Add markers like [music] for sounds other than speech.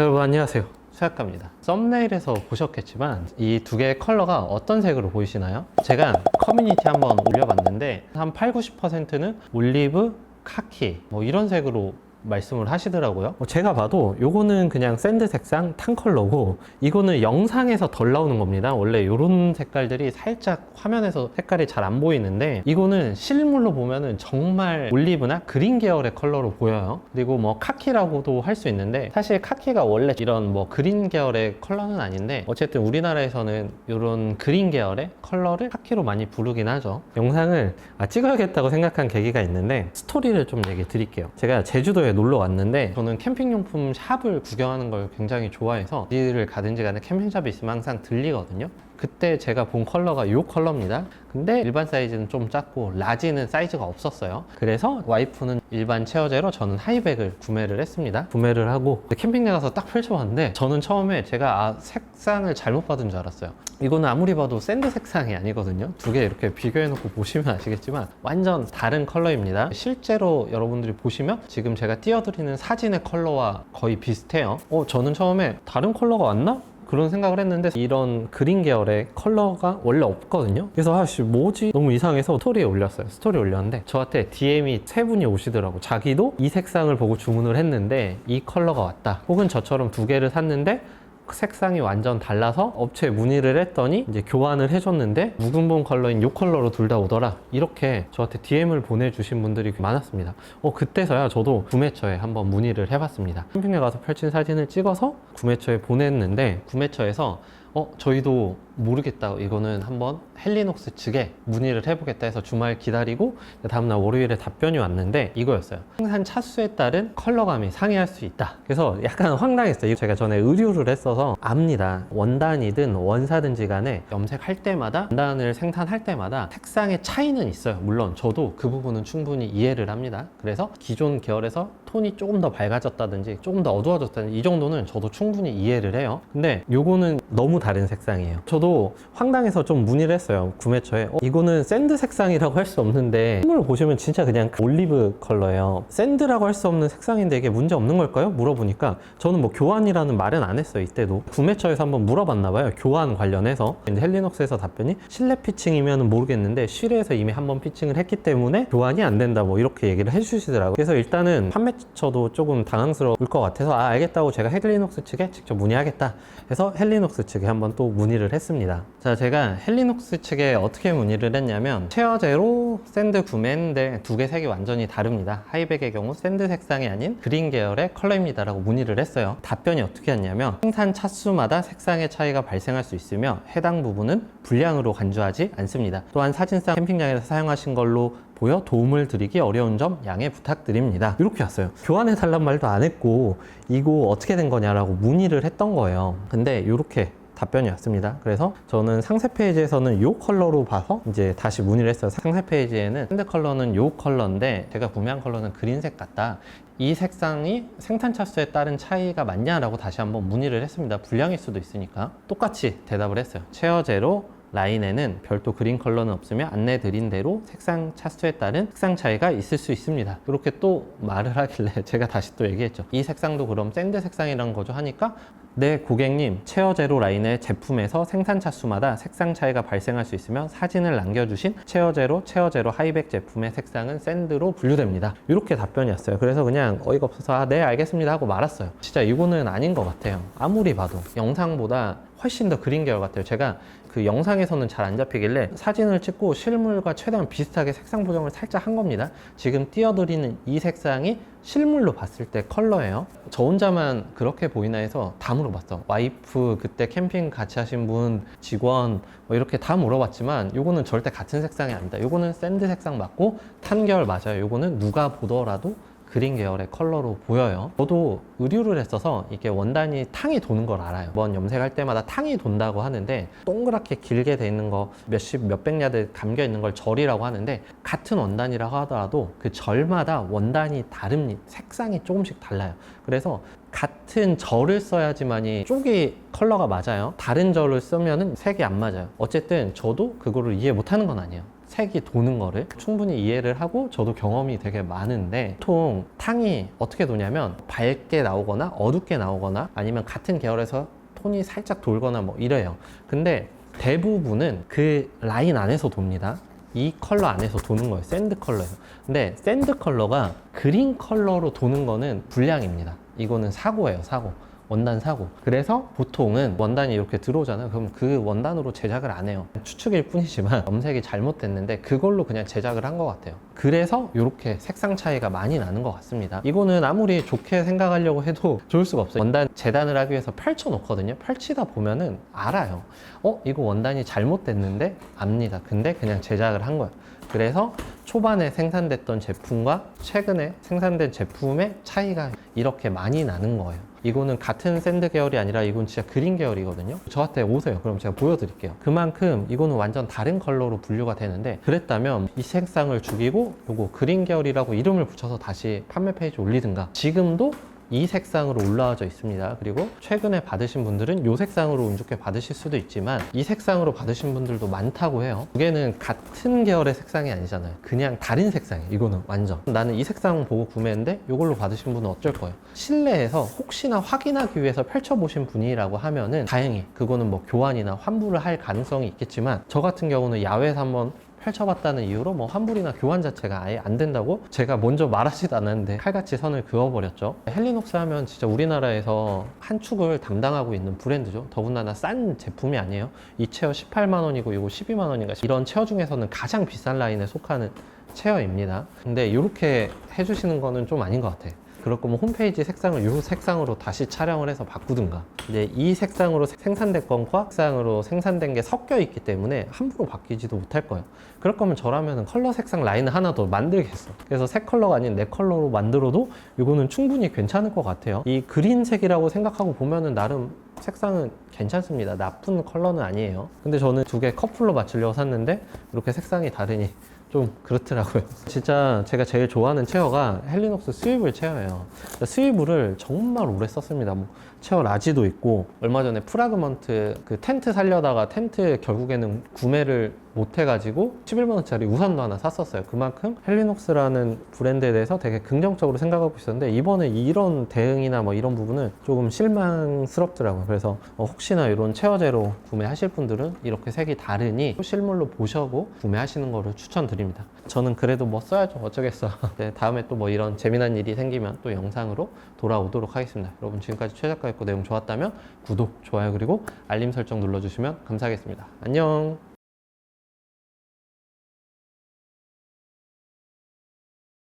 여러분 안녕하세요. 수학가입니다. 썸네일에서 보셨겠지만 이 두 개의 컬러가 어떤 색으로 보이시나요? 제가 커뮤니티 한번 올려봤는데 한 8, 90%는 올리브, 카키 뭐 이런 색으로 말씀을 하시더라고요. 어, 제가 봐도 요거는 그냥 샌드 색상 탄 컬러고 이거는 영상에서 덜 나오는 겁니다. 원래 요런 색깔들이 살짝 화면에서 색깔이 잘 안 보이는데 이거는 실물로 보면은 정말 올리브나 그린 계열의 컬러로 보여요. 그리고 뭐 카키라고도 할 수 있는데 사실 카키가 원래 이런 뭐 그린 계열의 컬러는 아닌데 어쨌든 우리나라에서는 이런 그린 계열의 컬러를 카키로 많이 부르긴 하죠. 영상을 아, 찍어야겠다고 생각한 계기가 있는데 스토리를 좀 얘기 드릴게요. 제가 제주도에 놀러 왔는데 저는 캠핑용품 샵을 구경하는 걸 굉장히 좋아해서 어디를 가든지 간에 캠핑샵이 있으면 항상 들리거든요. 그때 제가 본 컬러가 이 컬러입니다. 근데 일반 사이즈는 좀 작고 라지는 사이즈가 없었어요. 그래서 와이프는 일반 체어제로 저는 하이백을 구매를 했습니다. 구매를 하고 캠핑장 가서 딱 펼쳐봤는데 저는 처음에 제가 아, 색상을 잘못 받은 줄 알았어요. 이거는 아무리 봐도 샌드 색상이 아니거든요. 두 개 이렇게 비교해 놓고 보시면 아시겠지만 완전 다른 컬러입니다. 실제로 여러분들이 보시면 지금 제가 띄워드리는 사진의 컬러와 거의 비슷해요. 어, 저는 처음에 다른 컬러가 왔나? 그런 생각을 했는데 이런 그린 계열의 컬러가 원래 없거든요. 그래서 아씨 뭐지? 너무 이상해서 스토리에 올렸어요. 스토리에 올렸는데 저한테 DM이 세 분이 오시더라고. 자기도 이 색상을 보고 주문을 했는데 이 컬러가 왔다. 혹은 저처럼 두 개를 샀는데 색상이 완전 달라서 업체에 문의를 했더니 이제 교환을 해줬는데 묵은본 컬러인 이 컬러로 둘 다 오더라. 이렇게 저한테 DM을 보내주신 분들이 많았습니다. 어 그때서야 저도 구매처에 한번 문의를 해봤습니다. 캠핑에 가서 펼친 사진을 찍어서 구매처에 보냈는데 구매처에서 어 저희도 모르겠다. 이거는 한번 헬리녹스 측에 문의를 해보겠다 해서 주말 기다리고 다음날 월요일에 답변이 왔는데 이거였어요. 생산 차수에 따른 컬러감이 상이할 수 있다. 그래서 약간 황당했어요. 제가 전에 의류를 했어서 압니다. 원단이든 원사든지 간에 염색할 때마다 원단을 생산할 때마다 색상의 차이는 있어요. 물론 저도 그 부분은 충분히 이해를 합니다. 그래서 기존 계열에서 톤이 조금 더 밝아졌다든지 조금 더 어두워졌다든지 이 정도는 저도 충분히 이해를 해요. 근데 요거는 너무 다른 색상이에요. 저도 황당해서 좀 문의를 했어요 구매처에. 어, 이거는 샌드 색상이라고 할 수 없는데 실물을 보시면 진짜 그냥 올리브 컬러예요. 샌드라고 할 수 없는 색상인데 이게 문제 없는 걸까요? 물어보니까 저는 뭐 교환이라는 말은 안 했어요 이때도. 구매처에서 한번 물어봤나 봐요 교환 관련해서. 헬리녹스에서 답변이 실내 피칭이면 모르겠는데 실외에서 이미 한번 피칭을 했기 때문에 교환이 안 된다 뭐 이렇게 얘기를 해주시더라고요. 그래서 일단은 판매 처도 조금 당황스러울 것 같아서 아 알겠다고 제가 헬리녹스 측에 직접 문의하겠다 해서 헬리녹스 측에 한번 또 문의를 했습니다. 자 제가 헬리녹스 측에 어떻게 문의를 했냐면 체어제로 샌드 구매인데 두 개 색이 완전히 다릅니다. 하이백의 경우 샌드 색상이 아닌 그린 계열의 컬러입니다 라고 문의를 했어요. 답변이 어떻게 했냐면 생산 차수마다 색상의 차이가 발생할 수 있으며 해당 부분은 불량으로 간주하지 않습니다. 또한 사진상 캠핑장에서 사용하신 걸로 보여 도움을 드리기 어려운 점 양해 부탁드립니다. 이렇게 왔어요. 교환해 달란 말도 안 했고 이거 어떻게 된 거냐라고 문의를 했던 거예요. 근데 이렇게 답변이 왔습니다. 그래서 저는 상세 페이지에서는 이 컬러로 봐서 이제 다시 문의를 했어요. 상세 페이지에는 샌드 컬러는 이 컬러인데 제가 구매한 컬러는 그린색 같다. 이 색상이 생산 차수에 따른 차이가 맞냐라고 다시 한번 문의를 했습니다. 불량일 수도 있으니까 똑같이 대답을 했어요. 체어제로 라인에는 별도 그린 컬러는 없으며 안내 드린 대로 색상 차수에 따른 색상 차이가 있을 수 있습니다. 이렇게 또 말을 하길래 [laughs] 제가 다시 또 얘기했죠. 이 색상도 그럼 샌드 색상이라는 거죠 하니까 네 고객님 체어 제로 라인의 제품에서 생산 차수마다 색상 차이가 발생할 수 있으며 사진을 남겨주신 체어 제로 체어 제로 하이백 제품의 색상은 샌드로 분류됩니다. 이렇게 답변이 왔어요. 그래서 그냥 어이가 없어서 아, 네 알겠습니다 하고 말았어요. 진짜 이거는 아닌 것 같아요. 아무리 봐도 영상보다 훨씬 더 그린 계열 같아요. 제가 그 영상에서는 잘 안 잡히길래 사진을 찍고 실물과 최대한 비슷하게 색상 보정을 살짝 한 겁니다. 지금 띄워드리는 이 색상이 실물로 봤을 때 컬러예요. 저 혼자만 그렇게 보이나 해서 다 물어봤어. 와이프 그때 캠핑 같이 하신 분, 직원 뭐 이렇게 다 물어봤지만 요거는 절대 같은 색상이 아니다. 요거는 샌드 색상 맞고 탄결 맞아요. 요거는 누가 보더라도 그린 계열의 컬러로 보여요. 저도 의류를 했어서 이게 원단이 탕이 도는 걸 알아요. 먼 염색할 때마다 탕이 돈다고 하는데 동그랗게 길게 돼 있는 거 몇십 몇백 야드 감겨 있는 걸 절이라고 하는데 같은 원단이라고 하더라도 그 절마다 원단이 다릅니다. 색상이 조금씩 달라요. 그래서 같은 절을 써야지만이 쪽이 컬러가 맞아요. 다른 절을 쓰면은 색이 안 맞아요. 어쨌든 저도 그거를 이해 못하는 건 아니에요. 색이 도는 거를 충분히 이해를 하고 저도 경험이 되게 많은데 보통 탕이 어떻게 도냐면 밝게 나오거나 어둡게 나오거나 아니면 같은 계열에서 톤이 살짝 돌거나 뭐 이래요. 근데 대부분은 그 라인 안에서 돕니다. 이 컬러 안에서 도는 거예요. 샌드 컬러에서. 근데 샌드 컬러가 그린 컬러로 도는 거는 불량입니다. 이거는 사고예요, 사고. 원단 사고. 그래서 보통은 원단이 이렇게 들어오잖아요. 그럼 그 원단으로 제작을 안 해요. 추측일 뿐이지만 [laughs] 염색이 잘못됐는데 그걸로 그냥 제작을 한 것 같아요. 그래서 이렇게 색상 차이가 많이 나는 것 같습니다. 이거는 아무리 좋게 생각하려고 해도 [laughs] 좋을 수가 없어요. 원단 재단을 하기 위해서 펼쳐 놓거든요. 펼치다 보면은 알아요. 어, 이거 원단이 잘못됐는데 압니다. 근데 그냥 제작을 한 거예요. 그래서 초반에 생산됐던 제품과 최근에 생산된 제품의 차이가 이렇게 많이 나는 거예요. 이거는 같은 샌드 계열이 아니라 이건 진짜 그린 계열이거든요. 저한테 오세요. 그럼 제가 보여드릴게요. 그만큼 이거는 완전 다른 컬러로 분류가 되는데 그랬다면 이 색상을 죽이고 요거 그린 계열이라고 이름을 붙여서 다시 판매 페이지 올리든가 지금도 이 색상으로 올라와져 있습니다. 그리고 최근에 받으신 분들은 이 색상으로 운 좋게 받으실 수도 있지만 이 색상으로 받으신 분들도 많다고 해요. 두 개는 같은 계열의 색상이 아니잖아요. 그냥 다른 색상이에요. 이거는 완전. 나는 이 색상 보고 구매했는데 이걸로 받으신 분은 어쩔 거예요. 실내에서 혹시나 확인하기 위해서 펼쳐보신 분이라고 하면은 다행히 그거는 뭐 교환이나 환불을 할 가능성이 있겠지만 저 같은 경우는 야외에서 한번 펼쳐봤다는 이유로 뭐 환불이나 교환 자체가 아예 안 된다고 제가 먼저 말하지도 않았는데 칼같이 선을 그어버렸죠. 헬리녹스 하면 진짜 우리나라에서 한 축을 담당하고 있는 브랜드죠. 더군다나 싼 제품이 아니에요. 이 체어 18만 원이고 이거 12만 원인가 이런 체어 중에서는 가장 비싼 라인에 속하는 체어입니다. 근데 이렇게 해주시는 거는 좀 아닌 것 같아요. 그럴 거면 홈페이지 색상을 이 색상으로 다시 촬영을 해서 바꾸든가. 이제 이 색상으로 생산된 건과 색상으로 생산된 게 섞여 있기 때문에 함부로 바뀌지도 못할 거예요. 그럴 거면 저라면 컬러 색상 라인을 하나 더 만들겠어. 그래서 새 컬러가 아닌 내 컬러로 만들어도 이거는 충분히 괜찮을 것 같아요. 이 그린색이라고 생각하고 보면은 나름 색상은 괜찮습니다. 나쁜 컬러는 아니에요. 근데 저는 두 개 커플로 맞추려고 샀는데 이렇게 색상이 다르니 좀 그렇더라고요. 진짜 제가 제일 좋아하는 체어가 헬리녹스 스위블 체어예요. 스위블을 정말 오래 썼습니다. 뭐 체어 라지도 있고 얼마 전에 프라그먼트 그 텐트 살려다가 텐트 결국에는 구매를 못 해가지고 11만 원짜리 우산도 하나 샀었어요. 그만큼 헬리녹스라는 브랜드에 대해서 되게 긍정적으로 생각하고 있었는데 이번에 이런 대응이나 뭐 이런 부분은 조금 실망스럽더라고요. 그래서 어, 혹시나 이런 체어제로 구매하실 분들은 이렇게 색이 다르니 실물로 보셔고 구매하시는 거를 추천드립니다. 저는 그래도 뭐 써야죠. 어쩌겠어. [laughs] 네, 다음에 또 뭐 이런 재미난 일이 생기면 또 영상으로 돌아오도록 하겠습니다. 여러분 지금까지 최 작가였고 내용 좋았다면 구독, 좋아요 그리고 알림 설정 눌러주시면 감사하겠습니다. 안녕.